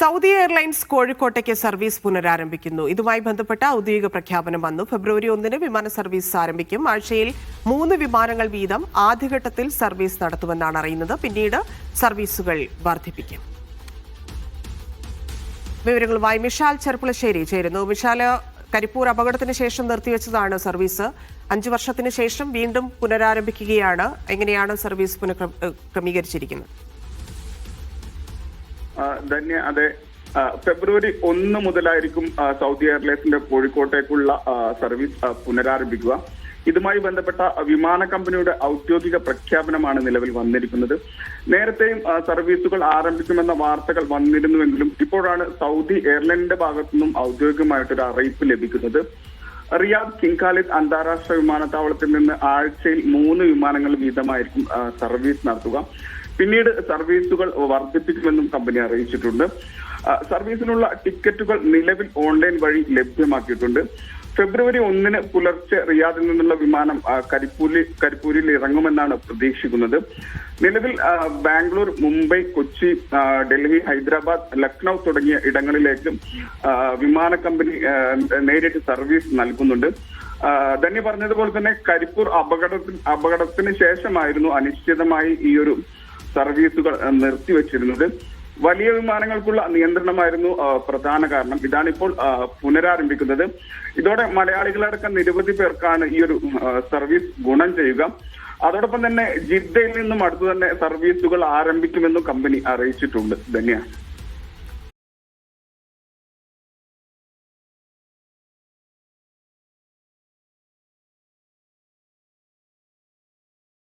Saudi airlines കോഴിക്കോട്ടേക്ക് service പുനരാരംഭിക്കുന്നു. ഇതുമായി ബന്ധപ്പെട്ട ഔദ്യോഗിക പ്രഖ്യാപനം വന്നു. ഫെബ്രുവരി ഒന്നിന് വിമാന സർവീസ് ആരംഭിക്കും. ആഴ്ചയിൽ മൂന്ന് വിമാനങ്ങൾ വീതം ആദ്യഘട്ടത്തിൽ സർവീസ് നടത്തുമെന്നാണ് അറിയുന്നത്. പിന്നീട് സർവീസുകൾ വർദ്ധിപ്പിക്കും. വിവരങ്ങളുമായി മിഷാൽ ചെർപ്പുളശ്ശേരി ചേരുന്നു. മിഷാൽ കരിപ്പൂർ അപകടത്തിന് ശേഷം നിർത്തിവെച്ചതാണ് സർവീസ്. അഞ്ചു വർഷത്തിന് ശേഷം വീണ്ടും പുനരാരംഭിക്കുകയാണ്. എങ്ങനെയാണ് സർവീസ് പുനഃക്രമീകരിച്ചിരിക്കുന്നത് ധന്യ അതെ. ഫെബ്രുവരി ഒന്ന് മുതലായിരിക്കും സൗദി എയർലൈൻസിന്റെ കോഴിക്കോട്ടേക്കുള്ള സർവീസ് പുനരാരംഭിക്കുക. ഇതുമായി ബന്ധപ്പെട്ട വിമാന കമ്പനിയുടെ ഔദ്യോഗിക പ്രഖ്യാപനമാണ് നിലവിൽ വന്നിരിക്കുന്നത്. നേരത്തെയും സർവീസുകൾ ആരംഭിക്കുമെന്ന വാർത്തകൾ വന്നിരുന്നുവെങ്കിലും ഇപ്പോഴാണ് സൗദി എയർലൈനിന്റെ ഭാഗത്തു നിന്നും ഔദ്യോഗികമായിട്ടൊരു അറിയിപ്പ് ലഭിക്കുന്നത്. റിയാദ് കിങ് ഖാലിദ് അന്താരാഷ്ട്ര വിമാനത്താവളത്തിൽ നിന്ന് ആഴ്ചയിൽ മൂന്ന് വിമാനങ്ങൾ വീതമായിരിക്കും സർവീസ് നടത്തുക. പിന്നീട് സർവീസുകൾ വർദ്ധിപ്പിക്കുമെന്നും കമ്പനി അറിയിച്ചിട്ടുണ്ട്. സർവീസിനുള്ള ടിക്കറ്റുകൾ നിലവിൽ ഓൺലൈൻ വഴി ലഭ്യമാക്കിയിട്ടുണ്ട്. ഫെബ്രുവരി ഒന്നിന് പുലർച്ചെ റിയാദിൽ നിന്നുള്ള വിമാനം കരിപ്പൂരിൽ കരിപ്പൂരിൽ ഇറങ്ങുമെന്നാണ് പ്രതീക്ഷിക്കുന്നത്. നിലവിൽ ബാംഗ്ലൂർ മുംബൈ കൊച്ചി ഡൽഹി ഹൈദരാബാദ് ലക്നൗ തുടങ്ങിയ ഇടങ്ങളിലേക്കും വിമാന കമ്പനി നേരിട്ട് സർവീസ് നൽകുന്നുണ്ട്. ധന്യ പറഞ്ഞതുപോലെ തന്നെ കരിപ്പൂർ അപകടത്തിന് അപകടത്തിന് ശേഷമായിരുന്നു അനിശ്ചിതമായി ഈ ഒരു സർവീസുകൾ നിർത്തിവെച്ചിരുന്നത്. വലിയ വിമാനങ്ങൾക്കുള്ള നിയന്ത്രണമായിരുന്നു പ്രധാന കാരണം. ഇതാണിപ്പോൾ പുനരാരംഭിക്കുന്നത്. ഇതോടെ മലയാളികളടക്കം നിരവധി പേർക്കാണ് ഈ ഒരു സർവീസ് ഗുണം ചെയ്യുക. അതോടൊപ്പം തന്നെ ജിദ്ദയിൽ നിന്നും അടുത്തു തന്നെ സർവീസുകൾ ആരംഭിക്കുമെന്നും കമ്പനി അറിയിച്ചിട്ടുണ്ട്. ധന്യ.